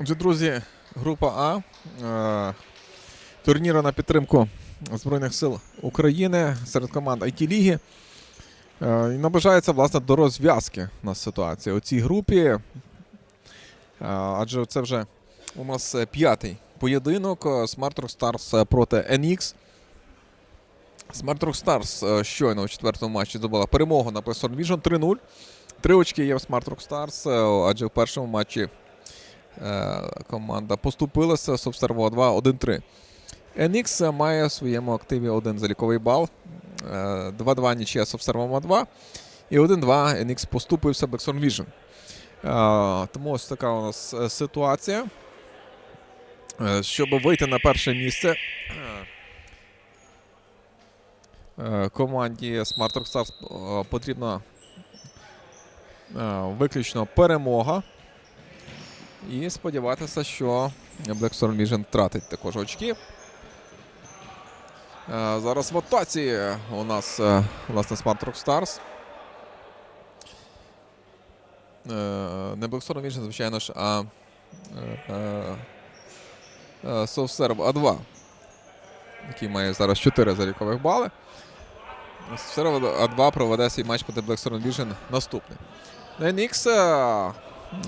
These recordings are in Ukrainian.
Отже, друзі, група А. Е, турніру на підтримку Збройних сил України серед команд it ліги Е, і наближається власне до розв'язки у нас у цій групі. Е, адже це вже у нас п'ятий поєдинок. Smart Rock Stars проти NX. Smart Rock Stars щойно у четвертому матчі здобула перемогу на PlayStation Vision 3-0. Три очки є в Smart Rock Stars, адже в першому матчі команда поступилася з Совстерво 2 1-3. NX має в своєму активі один заліковий бал. Е, 2-2 нічия Совстервома 2. І 1-2 NX поступився Blackstone Vision. Е, Тому ось така у нас е, ситуація. Е, Щоб вийти на перше місце. е, Команді Smart Rock Stars е, потрібна е, виключно перемога. І сподіватися, що Black Storm Vision втратить також очки. Е, Зараз в атаці у нас е, власне Smart Rock Stars. Е, Не Black Storm Vision, звичайно ж, а SoftServe A2, який має зараз 4 залікових бали. SoftServe A2 проведе свій матч проти Black Storm Vision наступний. NX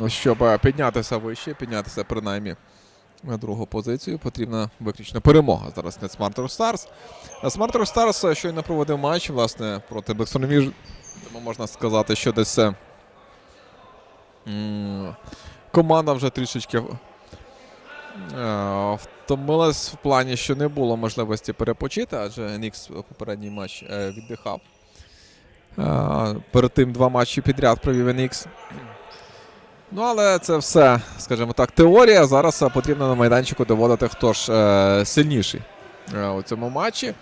щоб е, піднятися вище, піднятися принаймні на другу позицію, потрібна виключно перемога. Зараз не Smart Stars. Smart Stars е, щойно проводив матч власне, проти Blackstone Тому можна сказати, що десь е, команда вже трішечки втомилась в плані, що не було можливості перепочити, адже NX попередній матч віддихав. Перед тим два матчі підряд провів NX. Ну, але це все, скажімо так, теорія. Зараз е, потрібно на майданчику доводити, хто ж е, сильніший е, у цьому матчі.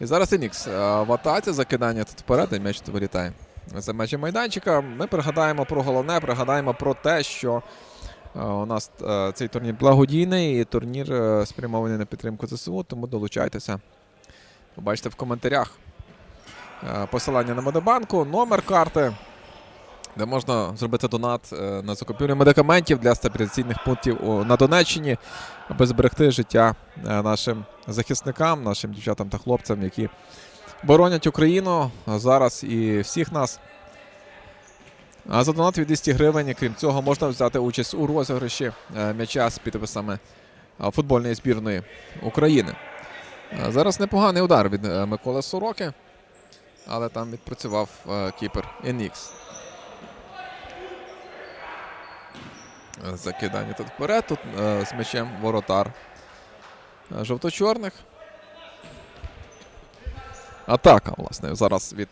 І зараз Енікс е, в атаці, закидання тут вперед, і м'яч тут вилітає. За межі майданчика. Ми пригадаємо про головне, пригадаємо про те, що у нас цей турнір благодійний і турнір спрямований на підтримку ЗСУ, тому долучайтеся. Побачите в коментарях посилання на Модебанку, номер карти де можна зробити донат е, на закупівлю медикаментів для стабілізаційних пунктів на Донеччині, аби зберегти життя е, нашим захисникам, нашим дівчатам та хлопцям, які боронять Україну зараз і всіх нас. А за донат від 200 гривень, крім цього, можна взяти участь у розіграші е, м'яча з підписами футбольної збірної України. Зараз непоганий удар від Миколи Сороки, але там відпрацював кіпер Енікс. Закидання тут вперед. Тут е, з м'ячем воротар е, жовто-чорних. Атака, власне, зараз від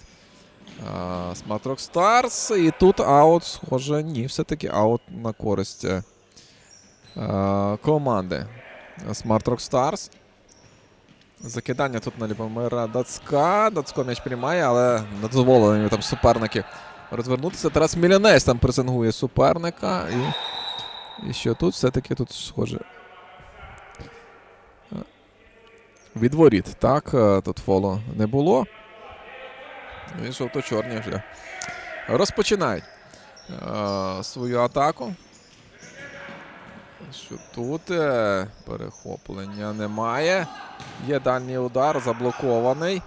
е, Smart Rock Stars. І тут аут, схоже, ні, все-таки аут на користь е, е, команди Smart Rock Stars. Закидання тут на Любомира Дацка. Дацко м'яч приймає, але не дозволені там суперники розвернутися. Тарас Мілянець там пресингує суперника. І і що тут все-таки тут схоже. Е, Від воріт, так, е, тут фоло не було. І жовто-чорні вже розпочинають е, свою атаку. Що тут е, перехоплення немає. Є дальній удар, заблокований.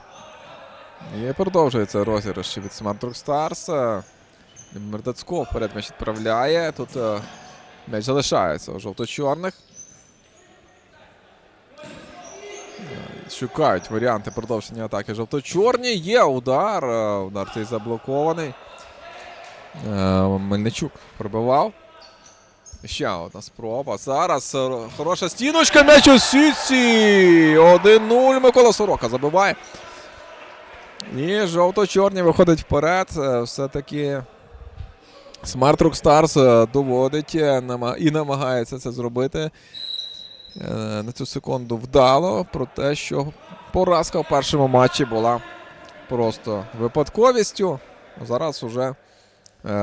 І продовжується розіграш від Smart Rock Stars. Е, Мердацько вперед м'яч відправляє. Тут е, М'яч залишається у жовто-чорних. Шукають варіанти продовження атаки жовто-чорні. Є удар. е, Удар цей заблокований. Е, Мельничук пробивав. Ще одна спроба. Зараз е, хороша стіночка. М'яч у сітці. 1-0. Микола Сорока забиває. І жовто-чорні виходить вперед. Все-таки. Smart Rock Stars е, доводить е, і намагається це зробити е, на цю секунду вдало. Про те, що поразка в першому матчі була просто випадковістю. Зараз уже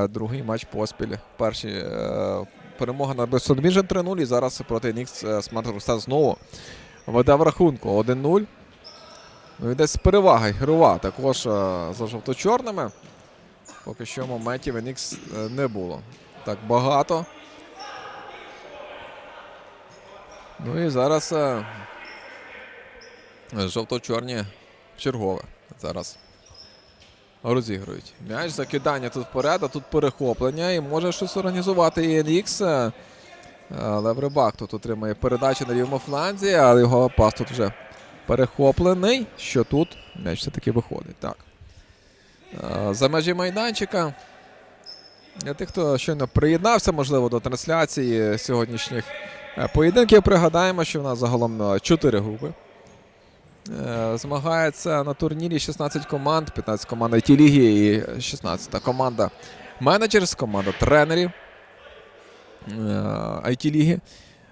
другий матч поспіль. Перший е, перемога на Blackstone 3-0 і зараз проти е, Smart Rock знову веде в рахунку 1-0. Ну і десь перевага ігрова також за жовто-чорними. Поки що моментів NX не було так багато. Ну і зараз е, жовто-чорні чергове. Зараз розігрують. М'яч, закидання тут вперед, а тут перехоплення і може щось організувати і NX. е, Але Врибак тут отримає передачу на лівому фланзі, але його пас тут вже перехоплений. Що тут? М'яч все-таки виходить. Так. Е, За межі майданчика. Для тих, хто щойно приєднався, можливо, до трансляції сьогоднішніх е, поєдинків, пригадаємо, що в нас загалом е, 4 групи. Е, Змагається на турнірі 16 команд, 15 команд it ліги і 16 команда менеджерс, команда тренерів it ліги.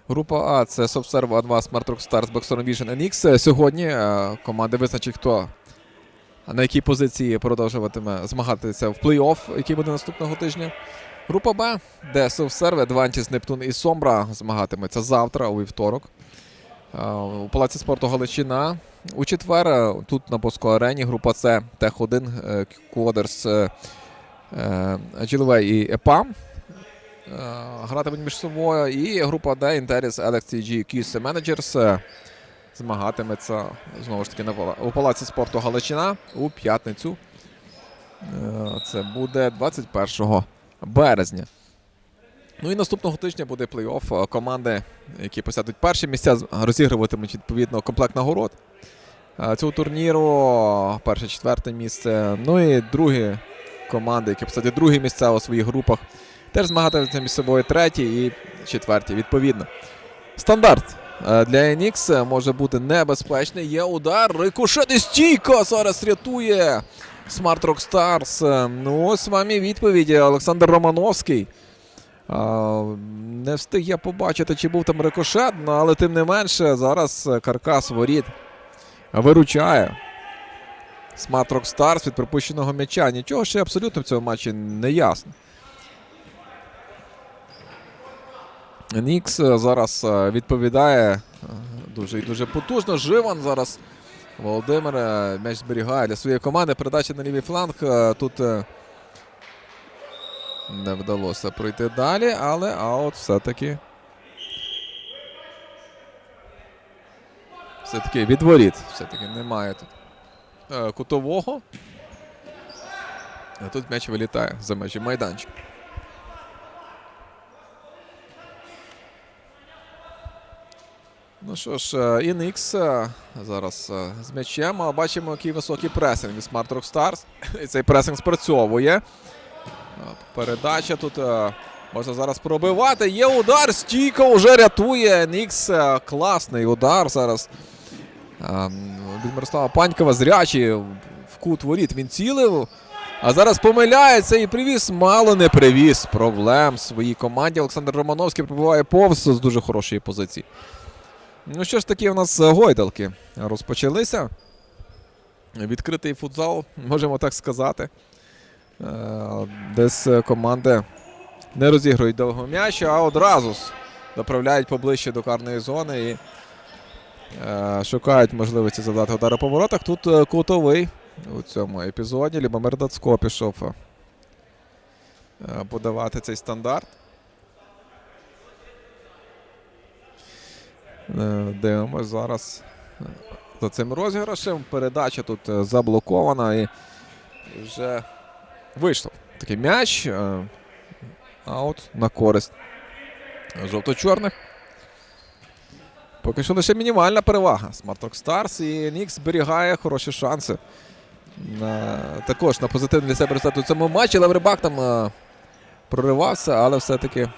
Група А це Subserve Advanced Smart Rock Stars, Boxer Vision NX. Е, Сьогодні е, команди визначать, хто на якій позиції продовжуватиме змагатися в плей-офф, який буде наступного тижня. Група Б, де Subserve, Advantis, Нептун і Сомбра змагатиметься завтра у вівторок. Е, У Палаці спорту Галичина. У четвер е, тут на Боско Арені група С, Тех 1, Квадерс, Джилвей і ЕПАМ. Е, Гратимуть між собою. І група Д, Інтеріс, LXTG, QC Managers е, змагатиметься знову ж таки на у Палаці спорту Галичина у п'ятницю. Е, Це буде 21 березня. Ну і наступного тижня буде плей-офф. Е, Команди, які посядуть перші місця, розігруватимуть відповідно комплект нагород. Е, Цього турніру перше, четверте місце. Ну і другі команди, які посадять другі місця у своїх групах, теж змагатимуться між собою треті і четверті, відповідно. Стандарт для NX може бути небезпечний. Є удар. Рикошет і стійка зараз рятує Smart Rock Stars. Е, Ну, ось вам і відповідь. Олександр Романовський. Не встиг я побачити, чи був там рикошет, ну, але тим не менше, зараз е, каркас воріт виручає. Smart Rock Stars від пропущеного м'яча. Нічого ще абсолютно в цьому матчі не ясно. Нікс е, зараз е, відповідає е, дуже і дуже потужно. Живан зараз Володимир м'яч зберігає для своєї команди. Передача на лівий фланг. Тут не вдалося пройти далі, але аут все-таки. Все-таки відворіт. Все-таки немає тут кутового. А тут м'яч вилітає за межі майданчика. Ну що ж, е, Інікс е, зараз е, з м'ячем. А Бачимо, який високий пресинг від Smart Rock Stars. І цей пресинг спрацьовує. Передача тут можна зараз пробивати. Є удар. Стійко вже рятує. Нікс. Класний удар зараз. Від Мирослава Панькова зрячий в кут воріт він цілив. А зараз помиляється і привіз. Мало не привіз. Проблем своїй команді. Олександр Романовський пробиває повз з дуже хорошої позиції. Ну що ж такі у нас е, гойдалки розпочалися. Відкритий футзал, можемо так сказати. Е, Десь е, команди не розігрують довго м'яч, а одразу доправляють поближче до карної зони і шукають можливості задати удари по воротах. Тут кутовий у цьому епізоді. Любомир Дацько пішов подавати цей стандарт. Дивимось зараз е, за цим розіграшем. Передача тут е, заблокована і вже вийшов такий м'яч. е, Аут на користь жовто-чорних. Поки що лише мінімальна перевага. Smart Rock Stars і Нікс зберігає хороші шанси. На, також на позитивний для себе результат у цьому матчі. Леврибак там е, проривався, але все-таки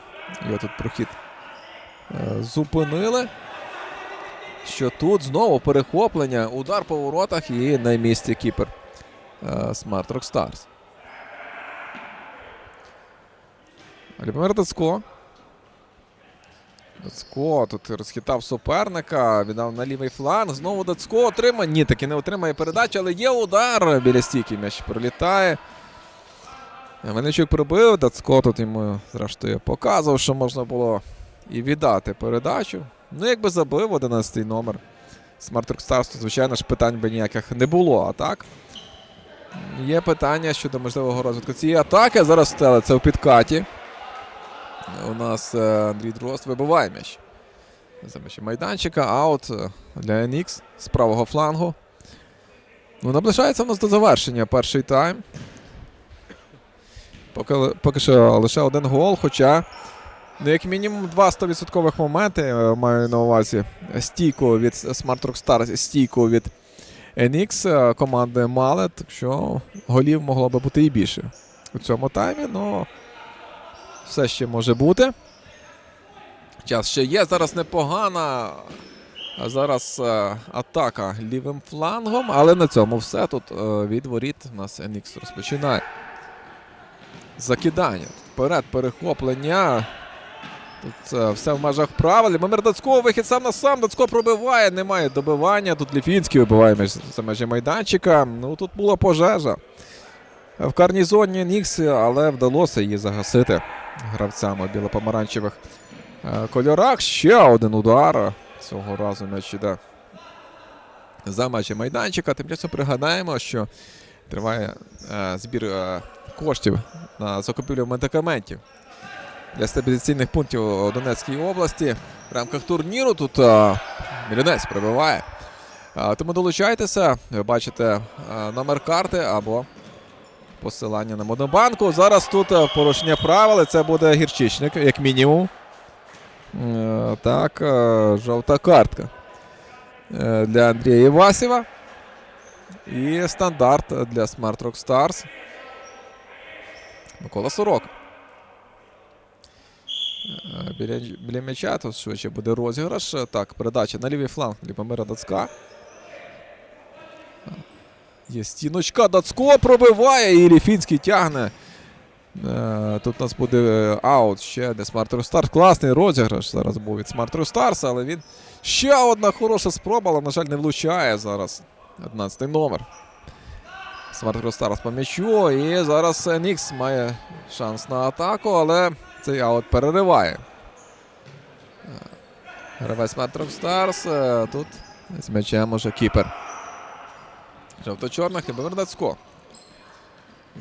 його тут прохід е, зупинили. Що тут знову перехоплення, удар по воротах і на місці кіпер е, Smart Rock Stars. Любомир Дацько. Дацько тут розхитав суперника, віддав на лівий фланг. Знову Дацько отримає. Ні, таки не отримає передачу, але є удар біля стійки. М'яч пролітає. Мельничук пробив, Дацько тут йому, зрештою, показував, що можна було і віддати передачу. Ну, якби забив 11-й номер Smart Rock Stars, то, звичайно ж, питань би ніяких не було. А так, є питання щодо можливого розвитку цієї атаки. Зараз стелиться у підкаті. У нас е, Андрій Дрозд вибиває м'яч. За майданчика. Аут е, для NX з правого флангу. Ну, наближається в нас до завершення перший тайм. Поки, поки що лише один гол, хоча ну, як мінімум два 100% моменти е, маю на увазі стійку від Smart Rockstar, стійку від NX е, команди мали, так що голів могло би бути і більше у цьому таймі, але все ще може бути. Час ще є. Зараз непогана. Зараз е, атака лівим флангом, але на цьому все. Тут е, від воріт у нас NX розпочинає. Закидання. Вперед, перехоплення. Тут е, все в межах правил. Момер Дацького вихід сам на сам. Дацько пробиває, немає добивання. Тут Ліфінський вибиває між, за межі майданчика. Ну тут була пожежа. В карнізоні Нікс, але вдалося її загасити гравцями білопомаранчевих е, кольорах. Ще один удар. Цього разу м'яч іде за межі майданчика. Тим часом пригадаємо, що триває е, збір коштів на закупівлю медикаментів для стабілізаційних пунктів у Донецькій області. В рамках турніру тут е, Мілінець прибиває. Е, тому долучайтеся, ви бачите е, номер карти або посилання на Монобанку. Зараз тут е, порушення правил, це буде гірчичник, як мінімум. Е, Так, е, жовта картка е, для Андрія Івасєва. І стандарт для Smart Rock Stars. Микола Сорок. Е, Біля, біля м'яча тут швидше буде розіграш. Е, Так, передача на лівий фланг Ліпомира Дацька. Є стіночка, Дацько пробиває і Ліфінський тягне. Е, Тут у нас буде е, аут ще де Smart Rock Stars. Класний розіграш зараз був від Smart Rock Stars, але він ще одна хороша спроба, але, на жаль, не влучає зараз. 11-й номер. Smart Rock Stars по м'ячу. І зараз е, Нікс має шанс на атаку, але цей аут перериває. Гравець Rock Stars. е, Тут з м'ячем уже кіпер. Жовто-чорна, Хлібомир Дацько.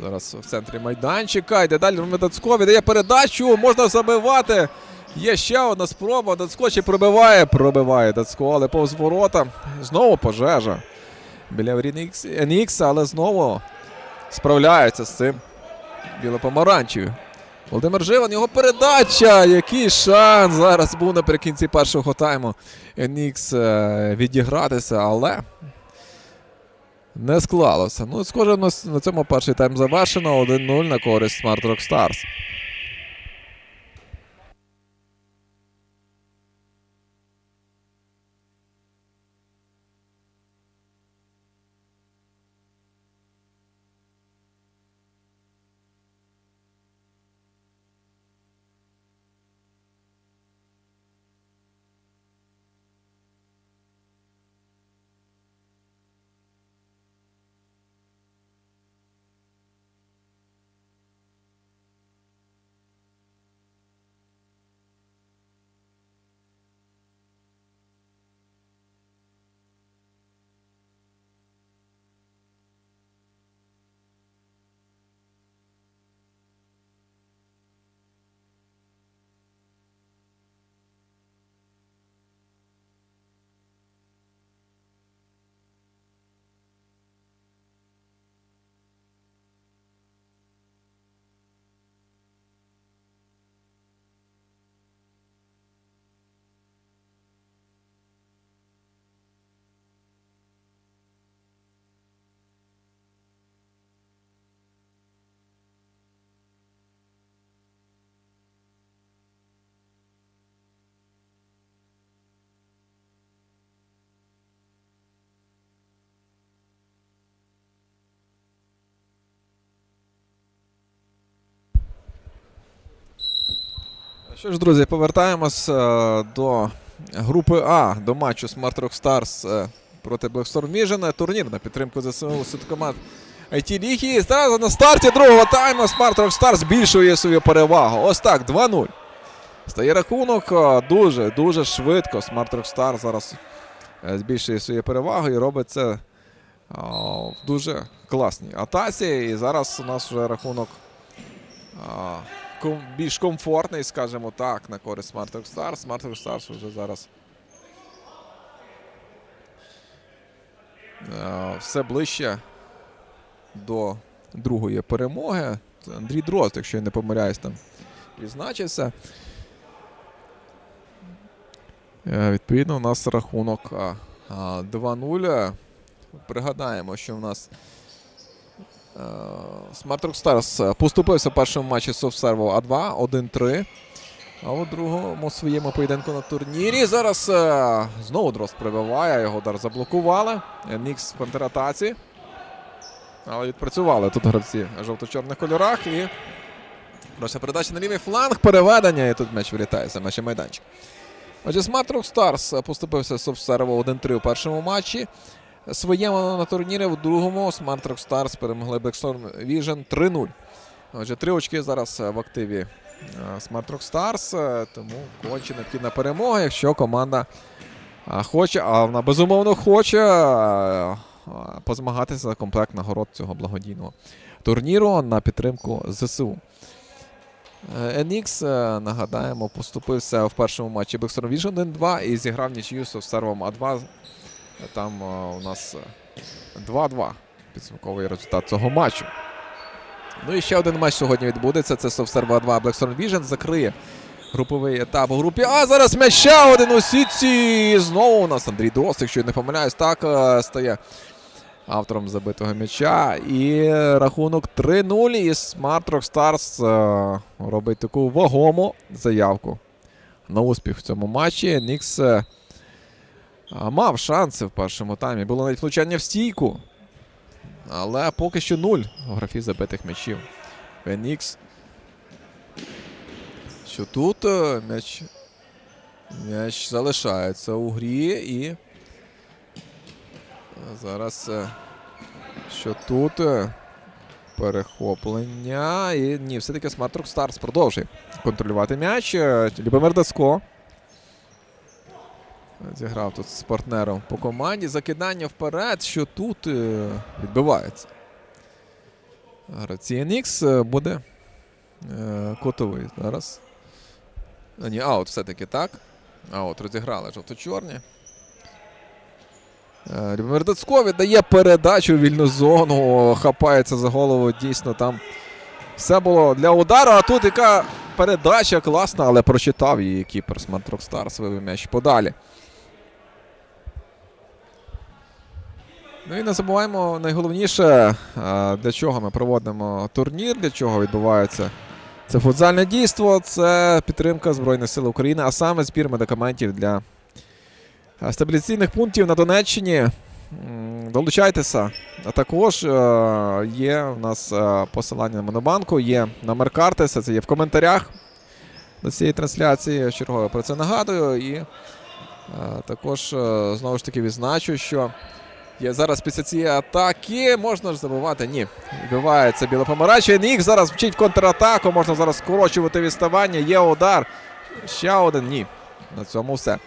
Зараз в центрі майданчика. Йде далі Дацько. Віддає передачу. Можна забивати. Є ще одна спроба. Дацько чи пробиває. Пробиває Дацько, але повз ворота. Знову пожежа. Біля NX, але знову справляється з цим білопомаранчеві. Володимир Живан, його передача. Який шанс зараз був наприкінці першого тайму. NX е, відігратися, але не склалося. Ну, схоже, на цьому перший тайм завершено. 1-0 на користь Smart Rock Stars. Що ж, друзі, повертаємось е, до групи А, до матчу Smart Rock Stars е, проти Blackstorm Vision. Турнір на підтримку ЗСУ команд IT Ліги. Зараз на старті другого тайму Smart Rock Stars збільшує свою перевагу. Ось так, 2-0. Стає рахунок е, дуже, дуже швидко. Smart Rock Stars зараз е, збільшує свою перевагу і робить це в дуже класній атаці. І зараз у нас вже рахунок більш комфортний, скажімо так, на користь Smart Rock Stars. Smart Rock Stars вже зараз е, все ближче до другої перемоги. Андрій Дрозд, якщо я не помиляюсь, там відзначився. Е, відповідно, у нас рахунок 2-0. Пригадаємо, що в нас. Smart Rock Stars поступився в першому матчі Софтсерво А2 1-3. А у другому своєму поєдинку на турнірі. Зараз е, знову Дрозд прибиває, його удар заблокували. Нікс в контратаці. Але відпрацювали тут гравці в жовто-чорних кольорах. І Проша передача на лівий фланг, переведення, і тут м'яч вилітає за майданчик. Отже, Smart Rock Stars поступився Софтсерво 1-3 у першому матчі. Своєму на турнірі в другому Smart Rock Stars перемогли Blackstorm Vision 3-0. Отже, три очки зараз е, в активі е, Smart Rock Stars, е, тому конче необхідна перемога, якщо команда хоче, а вона безумовно хоче позмагатися за комплект нагород цього благодійного турніру на підтримку ЗСУ. NX, нагадаємо, поступився в першому матчі Blackstorm Vision 1-2 і зіграв нічию з сервом А2. Там е, у нас е, 2-2 підсумковий результат цього матчу. Ну і ще один матч сьогодні відбудеться. Це Совсерва 2 Blackstorm Vision закриє груповий етап у групі. А зараз м'яч ще один у сітці. Знову у нас Андрій Дрозд, якщо я не помиляюсь, так е, стає автором забитого м'яча. І рахунок 3-0. І Smart Rock Stars е, робить таку вагому заявку на успіх в цьому матчі. Нікс е, мав шанси в першому таймі. Було навіть влучання в стійку. Але поки що нуль в графі забитих м'ячів. Фенікс. Що тут е, м'яч. М'яч залишається у грі і. е, Зараз. е, Що тут? Перехоплення. І ні, все-таки Smart Rock Stars продовжує контролювати м'яч. Любомир Дацко. Зіграв тут з партнером по команді. Закидання вперед, що тут е, відбувається. Гравці NX е, буде е, котовий зараз. А, ні, аут все-таки так. Аут розіграли жовто-чорні. Любомир Дацько віддає передачу в вільну зону. Хапається за голову. Дійсно, там все було для удару. А тут яка передача класна, але прочитав її кіпер Mantrock Stars, вивів м'яч подалі. Ну і не забуваємо найголовніше, для чого ми проводимо турнір, для чого відбувається це футзальне дійство, це підтримка Збройних сил України, а саме збір медикаментів для стабіляційних пунктів на Донеччині. Долучайтеся. А також е, є у нас е, посилання на Монобанку, є номер карти, все це є в коментарях до цієї трансляції. Чергове про це нагадую. І е, також знову ж таки відзначу, що Є зараз після цієї атаки. Можна ж забувати? Ні. Відбивається білопомаранчевий. Нік зараз вчить контратаку. Можна зараз скорочувати відставання. Є удар. Ще один. Ні. На цьому все.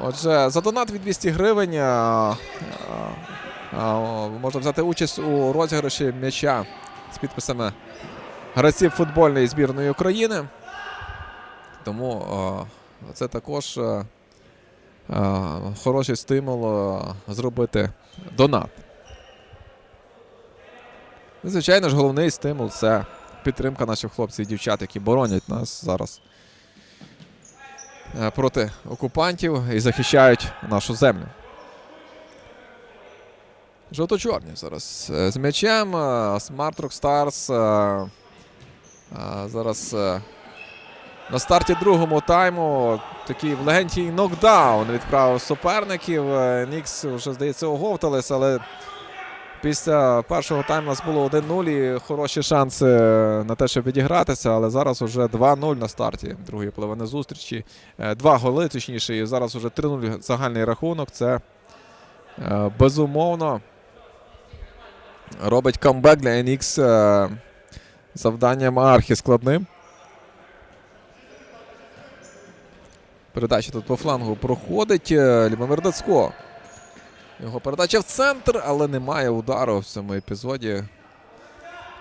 Отже, за донат від 200 гривень а, а, а, можна взяти участь у розіграші м'яча з підписами гравців футбольної збірної України. Тому а, це також. а, хороший стимул е, зробити донат. Звичайно ж, головний стимул це підтримка наших хлопців і дівчат, які боронять нас зараз е, проти окупантів і захищають нашу землю. Жовто-чорні зараз е, з м'ячем. е, Smart Rock Stars е, е, зараз е, на старті другому тайму такий легенький нокдаун відправив суперників. Е, Нікс вже, здається, оговтались, але після першого тайму нас було 1-0 і хороші шанси на те, щоб відігратися. Але зараз вже 2-0 на старті другої половини зустрічі. Е, Два голи, точніше, і зараз вже 3-0 загальний рахунок. Це е, безумовно робить камбек для NX е, завданням архі складним. Передача тут по флангу проходить. е, Любомир Дацько. Його передача в центр, але немає удару в цьому епізоді.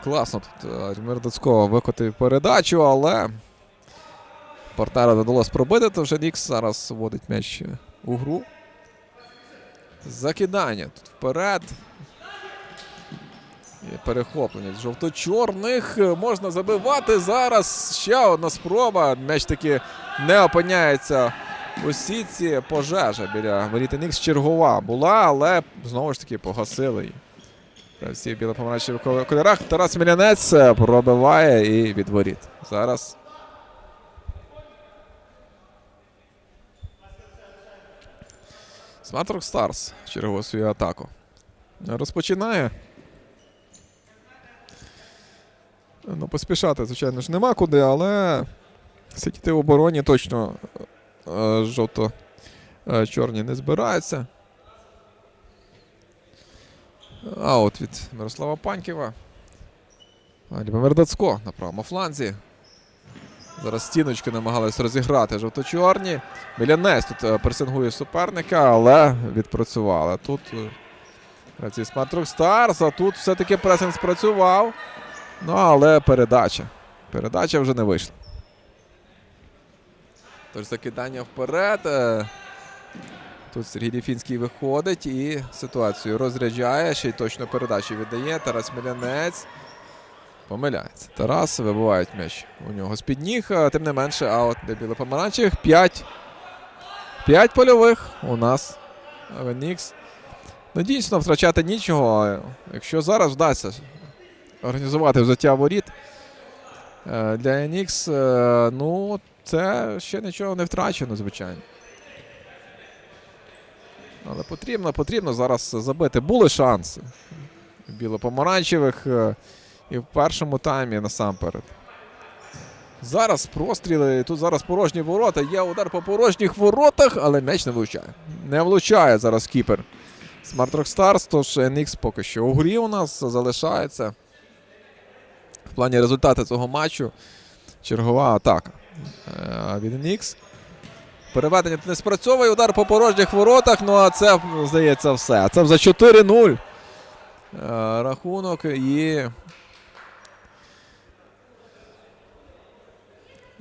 Класно тут е, Любомир Дацько викотив передачу, але партнера не вдалося пробити, то вже Нікс зараз вводить м'яч у гру. Закидання тут вперед. Перехоплення жовто-чорних можна забивати зараз. Ще одна спроба. М'яч таки не опиняється у сітці. Пожежа біля воріт Нікс чергова була, але знову ж таки погасили її. Всі в кольорах. Тарас Мілянець е, пробиває і від воріт. Зараз. Сматрок Старс чергову свою атаку. Розпочинає. Ну, поспішати, звичайно ж, нема куди, але сидіти в обороні точно е, жовто-чорні не збираються. Аут від Мирослава Панькєва. А, Любомир Дацько на правому фланзі. Зараз стіночки намагались розіграти жовто-чорні. Мілянець тут е, пресингує суперника, але відпрацювали. Тут е, гравці Smart Rock а тут все-таки пресинг спрацював. Ну, але передача. Передача вже не вийшла. Тож закидання вперед. е, Тут Сергій Ліфінський виходить і ситуацію розряджає. Ще й точно передачу віддає. Тарас Мілянець. Помиляється. Тарас вибивають м'яч у нього з-під ніг. Тим не менше, аут для білопомаранчих. П'ять. П'ять польових у нас. Венікс. Ну, дійсно, втрачати нічого. Якщо зараз вдасться організувати взяття воріт е, для Енікс, ну, це ще нічого не втрачено, звичайно. Але потрібно, потрібно зараз забити. Були шанси. Білопомаранчевих е, і в першому таймі насамперед. Зараз простріли. Тут зараз порожні ворота. Є удар по порожніх воротах, але м'яч не влучає. Не влучає зараз кіпер. Smart Rock Stars, тож NX поки що у грі у нас залишається. Плані результату цього матчу чергова атака е, від NX. Переведення не спрацьовує. Удар по порожніх воротах. Ну а це, здається, все. Це вже 4-0. Е, Рахунок і.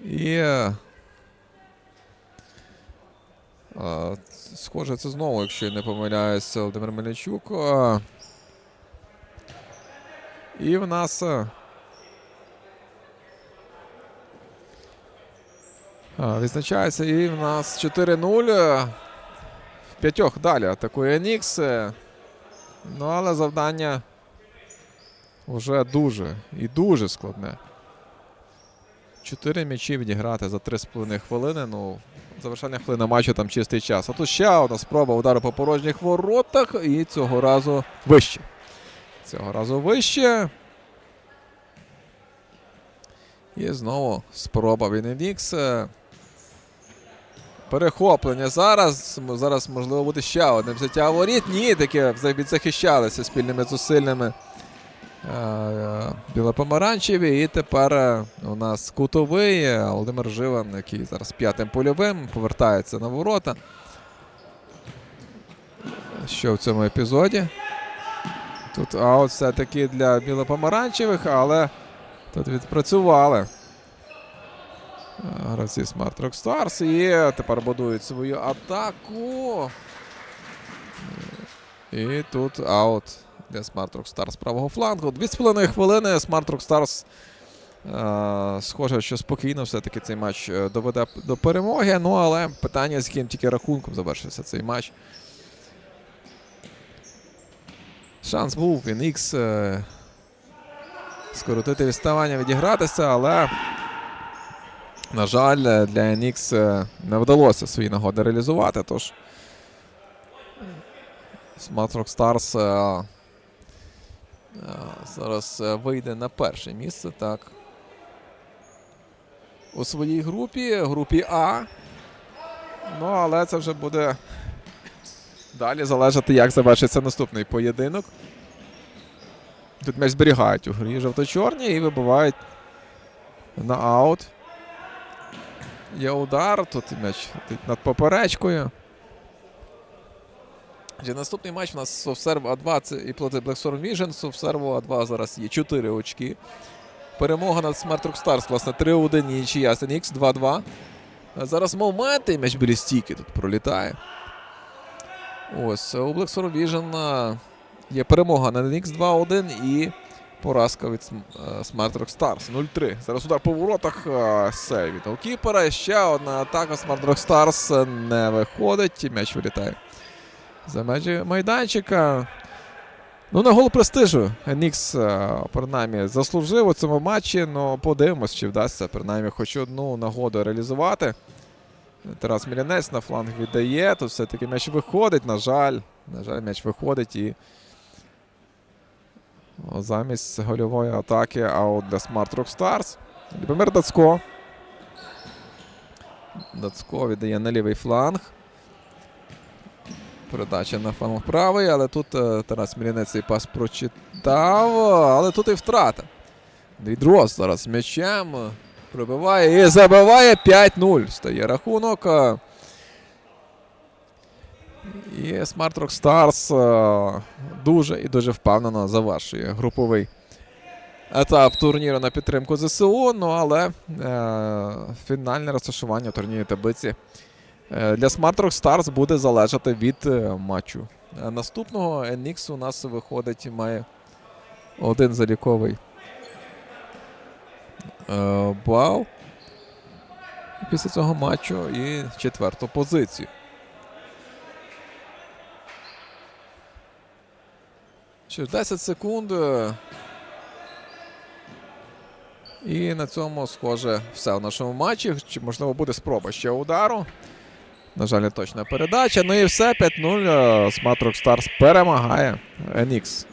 І. е, Схоже, це знову, якщо я не помиляюся, Володимир Мельничук. І в нас. е, А, Відзначається і в нас 4-0. е, В п'ятьох далі атакує Нікс. Ну, але завдання вже дуже і дуже складне. Чотири м'ячі відіграти за 3,5 хвилини. Ну, завершальна хвилина матчу там чистий час. А тут ще одна спроба удару по порожніх воротах. І цього разу вище. Цього разу вище. І знову спроба від Нікс. е, Перехоплення зараз. Зараз можливо буде ще одне взяття воріт. Ні, таке за- відзахищалися спільними зусиллями е, білопомаранчеві. І тепер е, у нас кутовий е, Володимир Живан, який зараз п'ятим польовим, повертається на ворота. Що в цьому епізоді? Тут аут все-таки для білопомаранчевих, але тут відпрацювали. Гравці Smart Rock Stars. І тепер будують свою атаку. І тут аут для Smart Rock Stars правого флангу. Дві з половиною хвилини Smart Rock Stars. е, Схоже, що спокійно все-таки цей матч е, доведе до перемоги. Ну, але питання, з яким тільки рахунком завершився цей матч. Шанс був він Ікс е, скоротити відставання, відігратися, але. На жаль, е, для NX е, не вдалося свої нагоди реалізувати. Тож Smart Rock Stars е, е, зараз е, вийде на перше місце. Так. У своїй групі, групі А. Ну, але це вже буде далі залежати, як завершиться наступний поєдинок. Тут м'яч зберігають у грі жовто-чорні і вибивають на аут. Є удар, тут м'яч над поперечкою. Вже наступний матч у нас Совсерв А2 це і проти Black Vision. Совсерво А2 зараз є 4 очки. Перемога над Smart Rock Stars, власне, 3-1 нічия. Сенікс 2-2. Зараз моменти, і м'яч біля стійки тут пролітає. Ось, у Black Vision Є перемога на NX 2-1 і поразка від е, Smart Rock Stars 0-3. Зараз удар по воротах. е, Сейв від голкіпера. Ще одна атака Smart Rock Stars не виходить. М'яч вилітає за межі майданчика. Ну, на гол престижу. Нікс, принаймні, заслужив у цьому матчі, але подивимось, чи вдасться принаймні хоч одну нагоду реалізувати. Тарас Мілянець на фланг віддає. Тут все-таки м'яч виходить. На жаль, на жаль, м'яч виходить і замість гольової атаки аут для Smart Rock Stars. Любомир Дацько. Дацько віддає на лівий фланг. Передача на фланг правий, але тут е, Тарас Мілянець цей пас прочитав, але тут і втрата. Дрос зараз м'ячем е, пробиває і забиває 5-0. Стає рахунок. І Smart Rock Stars е, дуже і дуже впевнено завершує груповий етап турніру на підтримку ЗСУ. Ну але е, фінальне розташування у таблиці е, для Smart Rock Stars буде залежати від матчу. Наступного NX у нас виходить, має один заліковий бал. Після цього матчу і четверту позицію. Ще 10 секунд. І на цьому, схоже, все в нашому матчі. Чи можливо буде спроба ще удару? На жаль, не точна передача. Ну і все. 5-0. Смат Smart перемагає NX.